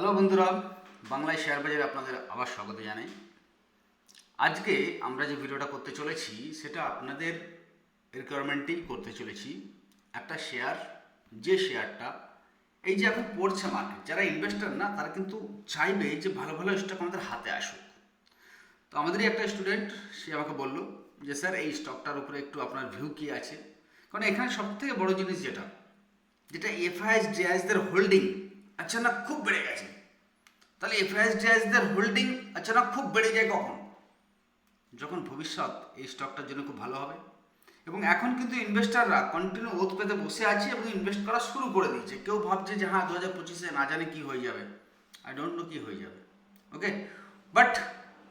Hello বন্ধুরা, বাংলায় share বাজারে আপনাদের আবার স্বাগত জানাই। আজকে আমরা যে ভিডিওটা করতে চলেছি, সেটা আপনাদের রিকোয়ারমেন্টেই করতে চলেছি। একটা শেয়ার যে শেয়ারটা এই যে এখন পড়ছে মার্কেট যারা ইনভেস্টার না, তারা কিন্তু চাইবে যে ভালো ভালো স্টক আমাদের হাতে আসুক। তো আমাদেরই একটা স্টুডেন্ট সে আমাকে বলল যে, স্যার, এই স্টকটার উপরে একটু আপনার ভিউ কী আছে? কারণ এখানে সব থেকে বড় জিনিস যেটা যেটা এফআইএস ডিআইএসদের হোল্ডিং আচানক খুব বেড়ে গেছে তাহলে এফআইএস ডিআইএসদের হোল্ডিং আচানক খুব বেড়ে যায় কখন যখন ভবিষ্যৎ এই স্টকটার জন্য খুব ভালো হবে। এবং এখন কিন্তু ইনভেস্টাররা কন্টিনিউ ওত পেতে বসে আছে এবং ইনভেস্ট করা শুরু করে দিয়েছে। কেউ ভাবছে যে হ্যাঁ দু হাজার পঁচিশে না জানে কী হয়ে যাবে। আই ডোন্ট নো কী হয়ে যাবে। ওকে বাট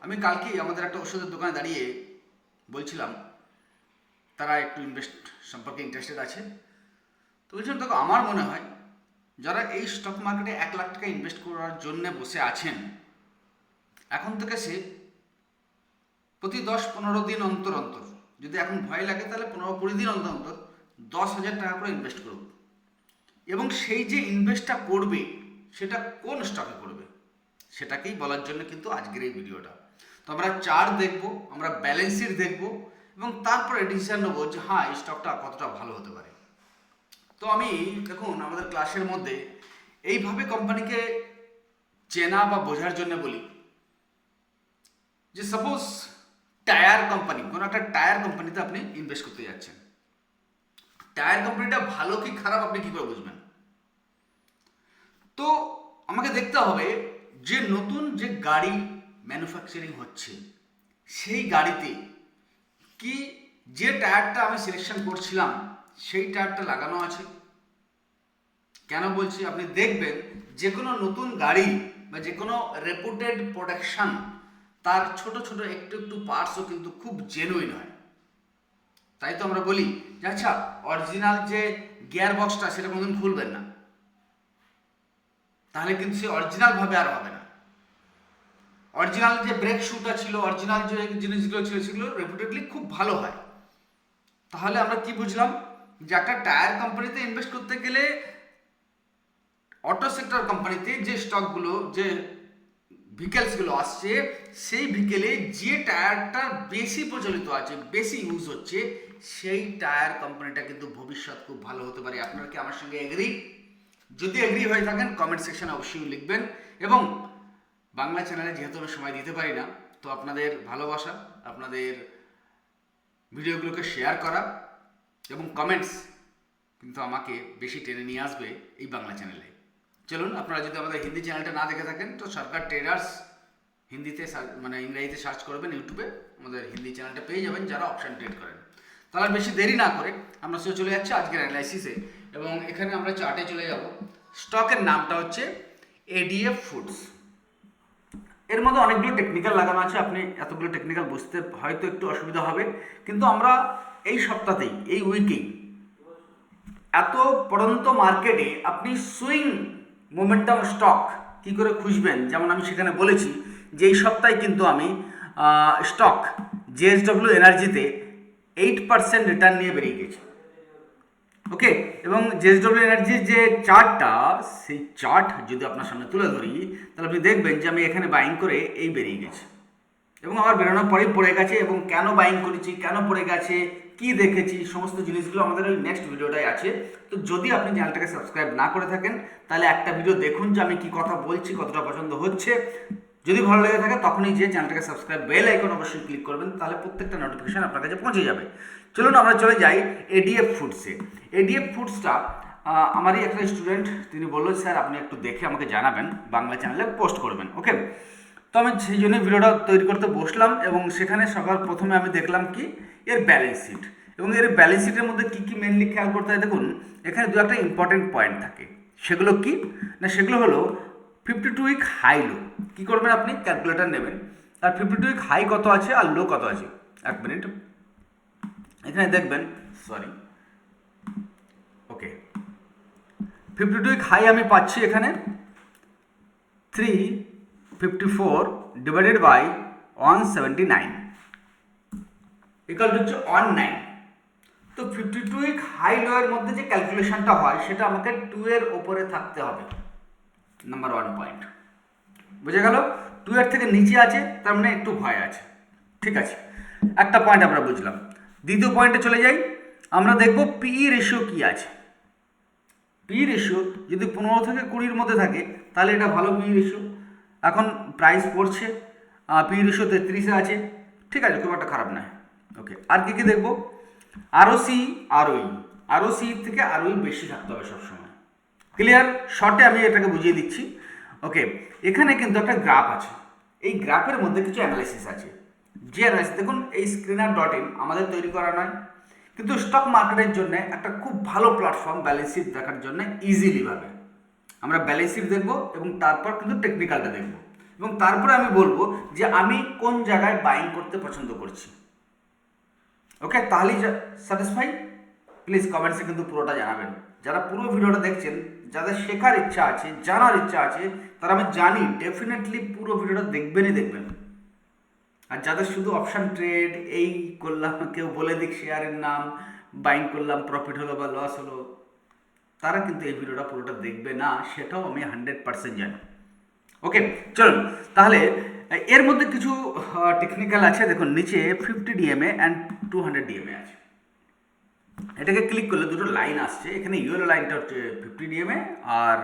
আমি কালকেই আমাদের একটা ওষুধের দোকানে দাঁড়িয়ে বলছিলাম, তারা একটু ইনভেস্ট সম্পর্কে ইন্টারেস্টেড আছে। তো জন্য দেখো, আমার মনে হয় যারা এই স্টক মার্কেটে এক লাখ টাকা ইনভেস্ট করার জন্য বসে আছেন, এখন থেকে সে প্রতি দশ পনেরো দিন অন্তর অন্তর, যদি এখন ভয় লাগে তাহলে পনেরো কুড়ি দিন অন্তর অন্তর দশ হাজার টাকা করে ইনভেস্ট করুক। এবং সেই যে ইনভেস্টটা করবে, সেটা কোন স্টকে করবে, সেটাকেই বলার জন্য কিন্তু আজকের এই ভিডিওটা তো আমরা চার দেখব, আমরা ব্যালেন্স শিট দেখব এবং তারপরে ডিসিশন নেব যে হ্যাঁ এই স্টকটা কতটা ভালো হতে পারে। তো আমি দেখুন, আমাদের ক্লাসের মধ্যে এইভাবে কোম্পানিকে চেনা বা বোঝার জন্য বলি যে সাপোজ টায়ার কোম্পানি কোনো একটা টায়ার কোম্পানিতে আপনি ইনভেস্ট করতে যাচ্ছেন। টায়ার কোম্পানিটা ভালো কি খারাপ আপনি কি করে বুঝবেন? তো আমাকে দেখতে হবে যে, নতুন যে গাড়ি ম্যানুফ্যাকচারিং হচ্ছে, সেই গাড়িতে কি যে টায়ারটা আমি সিলেকশন করছিলাম সেই টায়ারটা লাগানো আছে। কেন বলছি? আপনি দেখবেন যে কোনো নতুন গাড়ি বা যে কোনো রেপুটেড প্রোডাকশান তার ছোট ছোট একটু একটু পার্টসও কিন্তু খুব জেনুইন হয়। তাই তো আমরা বলি যে আচ্ছা অরিজিনাল যে গিয়ার বক্সটা সেটা কোনোদিন খুলবেন না। তাহলে কিন্তু সে অরিজিনালভাবে আর হবে না। অরিজিনাল যে ব্রেক শুটা ছিল অরিজিনাল যে জিনিসগুলো ছিল, সেগুলো রেপুটেডলি খুব ভালো হয়। তাহলে আমরা কি বুঝলাম? যে একটা টায়ার কোম্পানিতে ইনভেস্ট করতে গেলে অটো সেক্টর কোম্পানিতে যে স্টকগুলো যে ভিকেলসগুলো আসছে, সেই ভিকেলে যে টায়ারটা বেশি প্রচলিত আছে, বেশি ইউজ হচ্ছে, সেই টায়ার কোম্পানিটা কিন্তু ভবিষ্যৎ খুব ভালো হতে পারে। আপনারা কি আমার সঙ্গে এগ্রি যদি এগ্রি হয়ে থাকেন কমেন্ট সেকশনে অবশ্যই লিখবেন। এবং বাংলা চ্যানেলে যেহেতু আমি সময় দিতে পারি না, তো আপনাদের ভালোবাসা, আপনাদের ভিডিওগুলোকে শেয়ার করা এবং কমেন্টস কিন্তু আমাকে বেশি টেনে নিয়ে আসবে এই বাংলা চ্যানেলে চলুন, আপনারা যদি আমাদের হিন্দি চ্যানেলটা না দেখে থাকেন, তো সরকার ট্রেডার্স হিন্দিতে মানে ইংরাজিতে সার্চ করবেন ইউটিউবে আমাদের হিন্দি চ্যানেলটা পেয়ে যাবেন যারা অপশান ট্রেড করেন। তাহলে বেশি দেরি না করে আমরা সে চলে যাচ্ছি আজকের অ্যানালাইসিসে এবং এখানে আমরা চার্টে চলে যাব। স্টকের নামটা হচ্ছে এডিএফ ফুডস এর মধ্যে অনেকগুলো টেকনিক্যাল লাগানো আছে, আপনি এতগুলো টেকনিক্যাল বুঝতে হয়তো একটু অসুবিধা হবে। কিন্তু আমরা এই সপ্তাহতেই, এই উইকেই এত পড়ন্ত মার্কেটে আপনি সুইং মোমেন্টাম স্টক কি করে খুঁজবেন? যেমন আমি সেখানে বলেছি যে এই সপ্তাহে কিন্তু আমি স্টক জেএসডব্লিউ এনার্জিতে এইট পার্সেন্ট রিটার্ন নিয়ে বেরিয়ে গেছি। ওকে এবং জেএসডব্লিউ এনার্জির যে চার্টটা সেই চার্ট যদি আপনার সামনে তুলে ধরি, তাহলে আপনি দেখবেন যে আমি এখানে বাইং করে এই বেরিয়ে গেছি। এবং আমার বেরোনোর পরেই পড়ে গেছে এবং কেন বাইং করেছি, কেন পড়ে গেছে, কি দেখেছি, সমস্ত জিনিসগুলো আমাদের ওই নেক্সট ভিডিওটাই আছে। তো যদি আপনি চ্যানেলটাকে সাবস্ক্রাইব না করে থাকেন, তাহলে একটা ভিডিও দেখুন যে আমি কি কথা বলছি, কতটা পছন্দ হচ্ছে। যদি ভালো লেগে থাকে, তখনই যে চ্যানেলটাকে সাবস্ক্রাইব বেল আইকন অবশ্যই ক্লিক করবেন, তাহলে প্রত্যেকটা নোটিফিকেশন আপনার কাছে পৌঁছে যাবে। চলুন আমরা চলে যাই এডিএফ ফুডসে এডিএফ ফুডসটা আমারই একটা স্টুডেন্ট তিনি বলল, স্যার, আপনি একটু দেখে আমাকে জানাবেন, বাংলা চ্যানেলে পোস্ট করবেন। ওকে তো আমি সেই জন্য ভিডিওটা তৈরি করতে বসলাম এবং সেখানে সবার প্রথমে আমি দেখলাম কি? এর ব্যালেন্স শিট এবং এর ব্যালেন্স শিটের মধ্যে কী কী মেনলি খেয়াল করতে হয়? দেখুন, এখানে দু একটা ইম্পর্টেন্ট পয়েন্ট থাকে। সেগুলো কি? না, সেগুলো হলো fifty two week high low কী করবেন আপনি? ক্যালকুলেটার নেবেন। আর ফিফটি টু উইক হাই কত আছে আর লো কত আছে? এক মিনিট। এখানে দেখবেন sorry okay fifty two week high আমি পাচ্ছি এখানে three fifty four divided by one seventy nine equal হচ্ছে ওয়ান নাইন তো fifty two week high low এর মধ্যে যে ক্যালকুলেশনটা হয়, সেটা আমাকে টু এর ওপরে থাকতে হবে। নাম্বার ওয়ান পয়েন্ট বুঝে গেল? টু এর থেকে নিচে আছে, তার মানে একটু ভয় আছে। ঠিক আছে। একটা পয়েন্ট আমরা বুঝলাম। দ্বিতীয় পয়েন্টে চলে যাই। আমরা দেখব পি রেশিও কি আছে। পি রেশিও যদি পনেরো থেকে কুড়ির মধ্যে থাকে, তাহলে এটা ভালো পি রেশিও এখন প্রাইস পড়ছে পি রেশিও তেত্রিশে আছে। ঠিক আছে, খুব একটা খারাপ নয়। ওকে আর কি কি দেখব? আরও সি আরওই আরও সি থেকে আরওই বেশি থাকতে হবে সবসময়। ক্লিয়ার শর্টে আমি এটাকে বুঝিয়ে দিচ্ছি। ওকে এখানে কিন্তু একটা গ্রাফ আছে। এই গ্রাফের মধ্যে কিছু অ্যানালাইসিস আছে। যে অ্যানালাইসিস দেখুন, এই স্ক্রিনার ডট ইন আমাদের তৈরি করা নয়। কিন্তু স্টক মার্কেটের জন্য একটা খুব ভালো প্ল্যাটফর্ম ব্যালেন্স শিট দেখার জন্য ইজিলি ভাবে। আমরা ব্যালেন্স শিট দেখব এবং তারপর কিন্তু টেকনিক্যালটা দেখব। এবং তারপরে আমি বলব যে আমি কোন জায়গায় বাইং করতে পছন্দ করছি। ওকে তাহলেই স্যাটিসফাই প্লিজ কমেন্টসে কিন্তু পুরোটা জানাবেন। যারা পুরো ভিডিওটা দেখছেন, যাদের শেখার ইচ্ছা আছে, জানার ইচ্ছা আছে, তারা আমি জানি ডেফিনেটলি পুরো ভিডিওটা দেখবেনই দেখবেন। আর যাদের শুধু অপশান ট্রেড এই করলাম, কেউ বলে দিক শেয়ারের নাম বাইং করলাম প্রফিট হলো বা লস হলো, তারা কিন্তু এই ভিডিওটা পুরোটা দেখবে না, সেটাও আমি হান্ড্রেড পার্সেন্ট জানি। ওকে চলুন, তাহলে, এর মধ্যে কিছু টেকনিক্যাল আছে, দেখুন, নিচে fifty DMA and two hundred DMA আছে। এটাকে ক্লিক করলে দুটো লাইন আসছে। এখানে ইয়েলো লাইনটা হচ্ছে ফিফটি ডিএমএ আর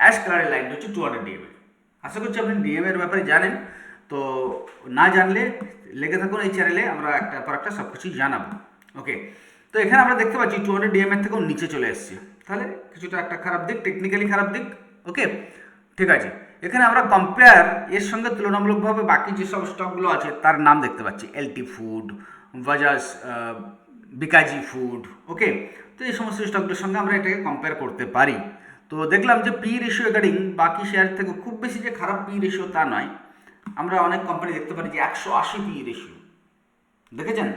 অ্যাশ কালারের লাইনটা হচ্ছে টু হান্ড্রেড ডিএমএ আশা করছি আপনি ডিএমএ এর ব্যাপারে জানেন। তো না জানলে লেগে থাকুন এই চ্যানেলে আমরা একটা পর একটা সব কিছুই জানাব। ওকে তো এখানে আমরা দেখতে পাচ্ছি টু হান্ড্রেড ডিএমএর থেকেও নিচে চলে এসছে। তাহলে কিছুটা একটা খারাপ দিক টেকনিক্যালি খারাপ দিক। ওকে ঠিক আছে। এখানে আমরা কম্পেয়ার এর সঙ্গে তুলনামূলকভাবে বাকি যেসব স্টকগুলো আছে, তার নাম দেখতে পাচ্ছি। LT food Bajaj Bikaji food okay তো এই সমস্ত স্টকগুলোর সঙ্গে আমরা এটাকে কম্পেয়ার করতে পারি। তো দেখলাম যে পি রেশিও অ্যাকর্ডিং বাকি শেয়ার থেকে খুব বেশি যে খারাপ পি রেশিও তা নয়। আমরা অনেক কোম্পানি দেখতে পারি যে একশো আশি পি রেশিও দেখেছেন?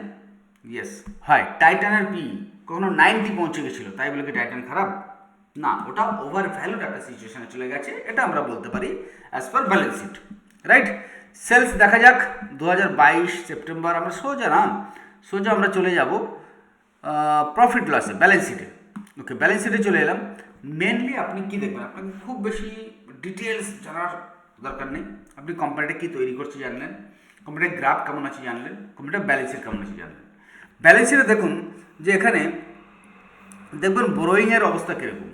ইয়েস হয় টাইটানের পি কখনো নাইনটি পৌঁছে গেছিল, তাই বলে কি টাইটান খারাপ? না, ওটা ওভার ভ্যালুড একটা সিচুয়েশনে চলে গেছে, এটা আমরা বলতে পারি as per balance sheet right sales দেখা যাক, দু হাজার বাইশ সেপ্টেম্বর আমরা সোজা না? সোজা আমরা চলে যাব। প্রফিট লসে ব্যালেন্স শিটে ওকে ব্যালেন্স শিটে চলে এলাম। মেনলি আপনি কি দেখবেন? আপনাকে খুব বেশি ডিটেলস জানার দরকার নেই। আপনি কোম্পানিটা কী তৈরি করছে জানলেন? কোম্পানিটার গ্রাফ কেমন আছে জানলেন? কোম্পানিটার ব্যালেন্স শিট কেমন আছে জানলেন? ব্যালেন্স শিটে দেখুন যে এখানে দেখবেন ব্রোয়িংয়ের অবস্থা কীরকম।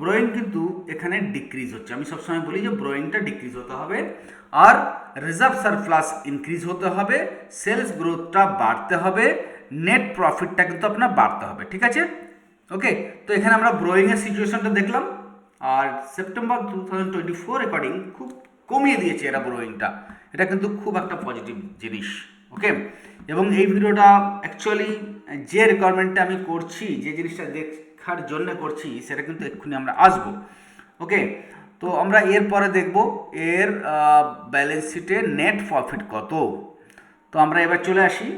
ব্রোয়িং কিন্তু এখানে ডিক্রিজ হচ্ছে। আমি সবসময় বলি যে ব্রোয়িংটা ডিক্রিজ হতে হবে আর রিজার্ভ সারপ্লাস ইনক্রিজ হতে হবে। সেলস গ্রোথটা বাড়তে হবে। নেট প্রফিটটা কিন্তু আপনার বাড়তে হবে, ঠিক আছে? ওকে তো এখানে আমরা ব্রোয়িংয়ের সিচুয়েশনটা দেখলাম। আর September two thousand twenty four recording খুব কমিয়ে দিয়েছে এরা ব্রোয়িংটা এটা কিন্তু খুব একটা পজিটিভ জিনিস ওকে এবং এই ভিডিওটা অ্যাকচুয়ালি যে রিকোয়ারমেন্টটা আমি করছি, যে জিনিসটা দেখার জন্য করছি, সেটা কিন্তু এক্ষুনি আমরা আসব ওকে তো আমরা এরপরে দেখব এর ব্যালেন্স শিটে নেট প্রফিট কত। তো আমরা এবার চলে আসি।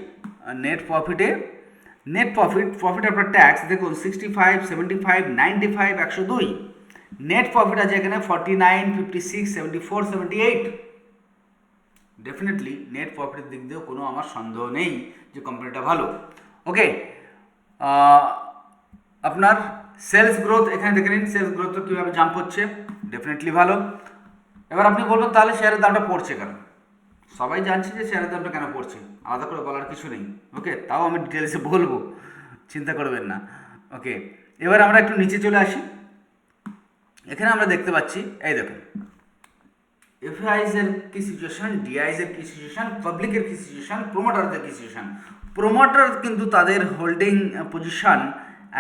Net প্রফিটে net profit profit after tax দেখুন sixty five seventy five ninety five একশো দুই। নেট প্রফিট আছে এখানে forty nine fifty six seventy four seventy eight definitely net প্রফিটের দিক দিয়েও কোনো আমার সন্দেহ নেই যে কোম্পানিটা ভালো। ওকে আপনার সেলস গ্রোথ এখানে দেখে নিন সেলস গ্রোথ কীভাবে জাম্প হচ্ছে। ডেফিনেটলি ভালো। এবার আপনি বলবেন, তাহলে শেয়ারের দামটা পড়ছে কেন? সবাই জানছে যে শেয়ারের দামটা কেন পড়ছে, আলাদা করে বলার কিছু নেই ওকে তাও আমি ডিটেলসে বলব, চিন্তা করবেন না ওকে এবার আমরা একটু নিচে চলে আসি, এখানে আমরা দেখতে পাচ্ছি, এই দেখুন এফআইজের কি সিচুয়েশন ডিআইজের কি সিচুয়েশন পাবলিকের কি সিচুয়েশন প্রোমোটারদের কি সিচুয়েশন প্রোমোটার কিন্তু তাদের হোল্ডিং পজিশন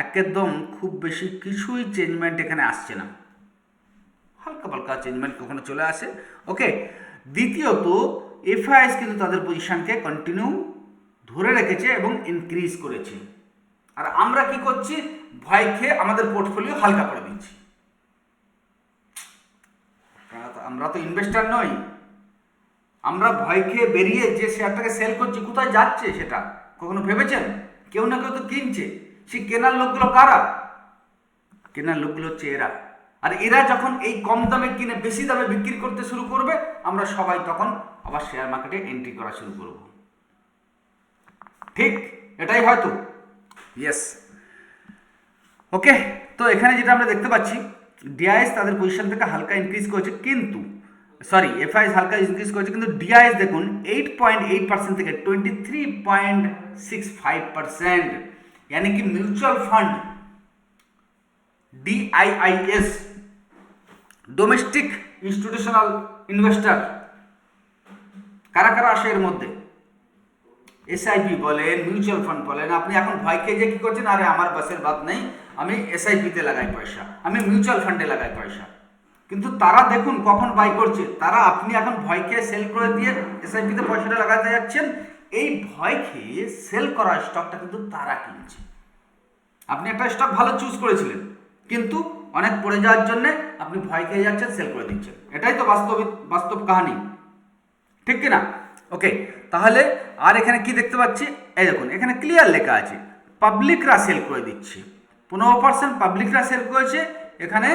একদম খুব বেশি কিছুই চেঞ্জমেন্ট এখানে আসছে না। হালকা পালকা চেঞ্জমেন্ট কখনো চলে আসে ওকে দ্বিতীয়ত এফআইএস কিন্তু তাদের পজিশনকে কন্টিনিউ ধরে রেখেছে এবং ইনক্রিজ করেছে। আর আমরা কি করছি? ভয় খেয়ে আমাদের পোর্টফোলিও হালকা করে দিচ্ছি। আমরা তো ইনভেস্টার নই। আমরা ভয় খেয়ে বেরিয়ে যে শেয়ারটাকে সেল করছি, কোথায় যাচ্ছে সেটা? কখনো ভেবেছেন? কেউ না কেউ তো কিনছে। সেই কেনার লোকগুলো কারা? কেনার লোকগুলো হচ্ছে এরা। আর এরা যখন এই কম দামে কিনে বেশি দামে বিক্রি করতে শুরু করবে, আমরা সবাই তখন আবার শেয়ার মার্কেটে এন্ট্রি করা শুরু করব। ঠিক? এটাই হয়তো। ইয়েস ওকে তো এখানে যেটা আমরা দেখতে পাচ্ছি ডিআইএস তাদের পজিশন থেকে হালকা ইনক্রিজ করেছে, কিন্তু সরি এফআইএস হালকা ইনক্রিজ করেছে, কিন্তু ডিআইএস দেখুন এইট পয়েন্ট এইট পার্সেন্ট থেকে twenty three point six five percent কি mutual fund DIIs domestic institutional investor কারা কারা আসে এর মধ্যে? এসআইপি বলেন মিউচুয়াল ফান্ড বলেন, আপনি এখন ভয় খেয়ে যে কি করছেন? আরে আমার বাসের বাদ নেই, আমি এসআইপিতে লাগাই পয়সা, আমি মিউচুয়াল ফান্ডে লাগাই পয়সা। কিন্তু তারা দেখুন কখন বাই করছে, তারা আপনি এখন ভয় খেয়ে সেল করে দিয়ে এসআইপিতে পয়সাটা লাগাতে যাচ্ছেন, এই ভয় খেয়ে সেল করা স্টকটা কিন্তু তারা কিনছে। আপনি একটা স্টক ভালো চুজ করেছিলেন, কিন্তু অনেক পড়ে যাওয়ার জন্য আপনি ভয় খেয়ে যাচ্ছেন সেল করে দিচ্ছেন। এটাই তো বাস্তবিক বাস্তব কাহিনী। ঠিক কি না ওকে তাহলে আর এখানে কি দেখতে পাচ্ছি? এই দেখুন, এখানে ক্লিয়ার লেখা আছে পাবলিকরা সেল করে দিচ্ছে। পনেরো পার্সেন্ট পাবলিকরা সেল করেছে, এখানে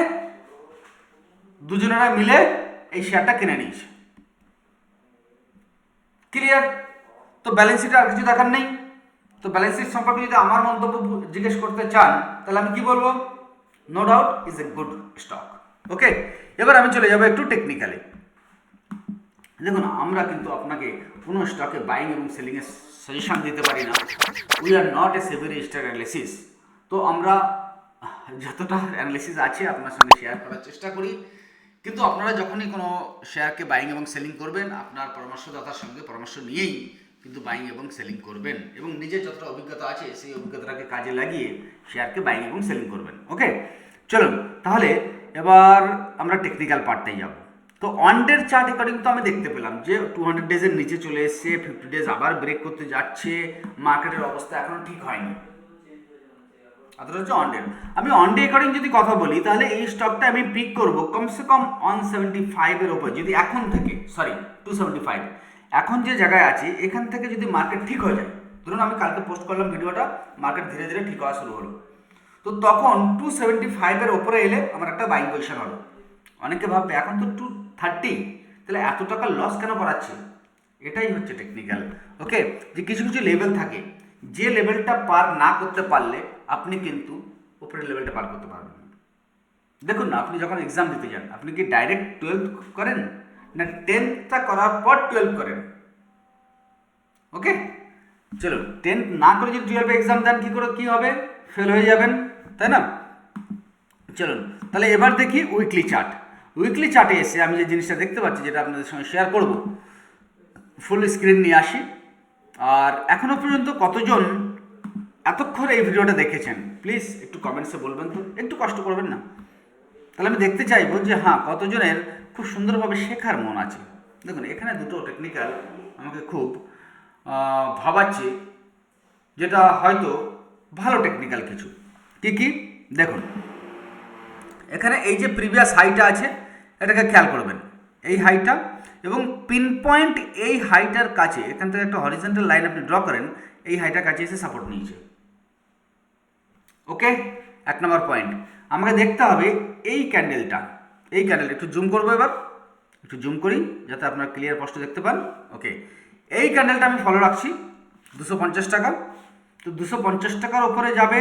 দুজনেরা মিলে এই শেয়ারটা কিনে নিয়েছে। ক্লিয়ার তো ব্যালেন্স শিটে আর কিছু দেখার নেই? তো ব্যালেন্স শিট সম্পর্কে যদি আমার মন্তব্য জিজ্ঞেস করতে চান, তাহলে আমি কি বলব? No doubt is a good stock okay এবার আমি চলে যাব একটু টেকনিক্যালি দেখুন, আমরা কিন্তু আপনাকে কোনো স্টকে বাইং এবং সেলিংয়ের সাজেশন দিতে পারি না। We are not a savoury star analysis তো আমরা যতটা অ্যানালিসিস আছে আপনার সঙ্গে শেয়ার করার চেষ্টা করি। কিন্তু আপনারা যখনই কোনো শেয়ারকে বাইং এবং সেলিং করবেন, আপনার পরামর্শদাতার সঙ্গে পরামর্শ নিয়েই কিন্তু বাইং এবং সেলিং করবেন এবং নিজের যতটা অভিজ্ঞতা আছে সেই অভিজ্ঞতাটাকে কাজে লাগিয়ে শেয়ারকে বাইং এবং সেলিং করবেন ওকে চলুন, তাহলে এবার আমরা টেকনিক্যাল পার্টটাই যাব। তো ওয়ান ডের চার্ট অ্যাকর্ডিং তো আমি দেখতে পেলাম যে টু হান্ড্রেড ডেজের নিচে চলে এসছে ফিফটি ডেজ আবার ব্রেক করতে যাচ্ছে মার্কেটের অবস্থা এখনও ঠিক হয়নি। অথচ হচ্ছে অন ডে আমি অন ডে অ্যাকর্ডিং যদি কথা বলি, তাহলে এই স্টকটা আমি পিক করব কমসে কম ওয়ান সেভেন্টি ফাইভের ওপর যদি এখন থেকে সরি টু সেভেন্টি ফাইভ এখন যে জায়গায় আছি, এখান থেকে যদি মার্কেট ঠিক হয়ে যায়, ধরুন আমি কালকে পোস্ট করলাম ভিডিওটা মার্কেট ধীরে ধীরে ঠিক হওয়া শুরু হলো। তো তখন টু সেভেন্টি ফাইভের ওপরে এলে আমার একটা বাইং পজিশন হলো অনেকে ভাববে, এখন তো টু থার্টি তাহলে এত টাকা লস কেন করাচ্ছে? এটাই হচ্ছে টেকনিক্যাল ওকে যে কিছু কিছু লেভেল থাকে, যে লেভেলটা পার না করতে পারলে আপনি কিন্তু উপরের লেভেলটা পার করতে পারবেন দেখুন না, আপনি যখন এক্সাম দিতে যান, আপনি কি ডাইরেক্ট টুয়েলভ করেন? না টেন্থটা করার পর টুয়েলভ করেন। ওকে চলুন টেন্থ না করে যদি টুয়েলভে এক্সাম দেন, কী করে, কী হবে? ফেল হয়ে যাবেন, তাই না? চলুন, তাহলে এবার দেখি উইকলি চার্ট উইকলি চার্টে এসে আমি যে জিনিসটা দেখতে পাচ্ছি, যেটা আপনাদের সঙ্গে শেয়ার করব ফুল স্ক্রিন নিয়ে আসি। আর এখনও পর্যন্ত কতজন এতক্ষণ এই ভিডিওটা দেখেছেন? প্লিজ একটু কমেন্টসে বলবেন তো। একটু কষ্ট করবেন না। তাহলে আমি দেখতে চাইব যে হ্যাঁ কতজনের খুব সুন্দরভাবে শেখার মন আছে। দেখুন, এখানে দুটো টেকনিক্যাল আমাকে খুব ভাবাচ্ছে, যেটা হয়তো ভালো টেকনিক্যাল কিছু। কি কি? দেখুন, এখানে এই যে প্রিভিয়াস হাইটা আছে, এটাকে খেয়াল করবেন। এই হাইটা এবং পিন পয়েন্ট এই হাইটার কাছে, এখান থেকে একটা হরিজেন্টাল লাইন আপনি ড্র করেন, এই হাইটার কাছে এসে সাপোর্ট নিয়েছে। ওকে এক নম্বর পয়েন্ট আমাকে দেখতে হবে এই ক্যান্ডেলটা এই ক্যান্ডেল একটু জুম করব এবার। একটু জুম করি, যাতে আপনারা ক্লিয়ার স্পষ্ট দেখতে পান। ওকে এই ক্যান্ডেলটা আমি ফলো রাখছি, দুশো পঞ্চাশ টাকা। তো দুশো পঞ্চাশ টাকার ওপরে যাবে,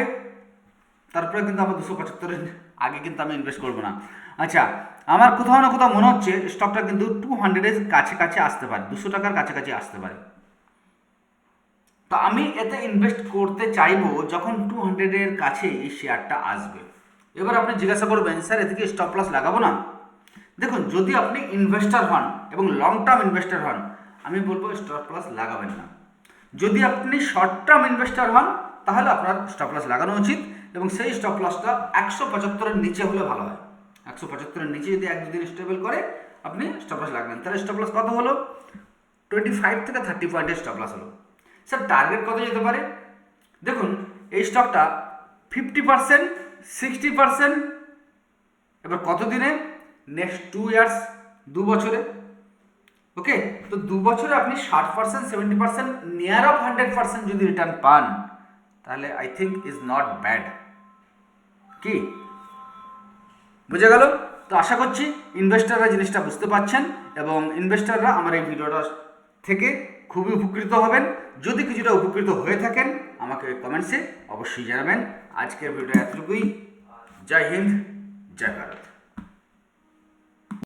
তারপরে কিন্তু আমার দুশো পঁচাত্তরের আগে কিন্তু আমি ইনভেস্ট করব না। আচ্ছা আমার কোথাও না কোথাও মনে হচ্ছে স্টকটা কিন্তু টু হান্ড্রেডের কাছে কাছে আসতে পারে, দুশো টাকার কাছাকাছি আসতে পারে। তো আমি এতে ইনভেস্ট করতে চাইব যখন টু হান্ড্রেডের কাছে এই শেয়ারটা আসবে। এবার আপনি জিজ্ঞাসা করবেন, স্যার, এতে কি স্টপ লস লাগাবো না? দেখুন, যদি আপনি ইনভেস্টার হন এবং লং টার্ম ইনভেস্টার হন, আমি বলব স্টপ লস লাগাবেন না। যদি আপনি শর্ট টার্ম ইনভেস্টার হন, তাহলে আপনার স্টপ লস লাগানো উচিত এবং সেই স্টপ লসটা একশো পঁচাত্তরের নিচে হলে ভালো হয়। একশো পঁচাত্তরের নিচে যদি এক, দুদিন স্টেবল করে আপনি স্টপ লস লাগবেন। তাহলে স্টপ লস কত হলো? টোয়েন্টি ফাইভ থেকে থার্টি পয়েন্টের স্টপ লস হলো। স্যার টার্গেট কত যেতে পারে? দেখুন, এই স্টকটা ফিফটি পার্সেন্ট সিক্সটি পার্সেন্ট এবার কত দিনে নেক্সট টু ইয়ার্স দু বছরে। ওকে তো দু বছরে আপনি ষাট percent seventy percent near of hundred percent যদি রিটার্ন পান, তাহলে I think is not bad কি? বুঝে গেল? তো আশা করছি ইনভেস্টাররা জিনিসটা বুঝতে পারছেন এবং ইনভেস্টাররা আমার এই ভিডিওটা থেকে খুবই উপকৃত হবেন। যদি কিছুটা উপকৃত হয়ে থাকেন আমাকে কমেন্টসে অবশ্যই জানাবেন। আজকের ভিডিওটা এতটুকুই। জয় হিন্দ জয় ভারত।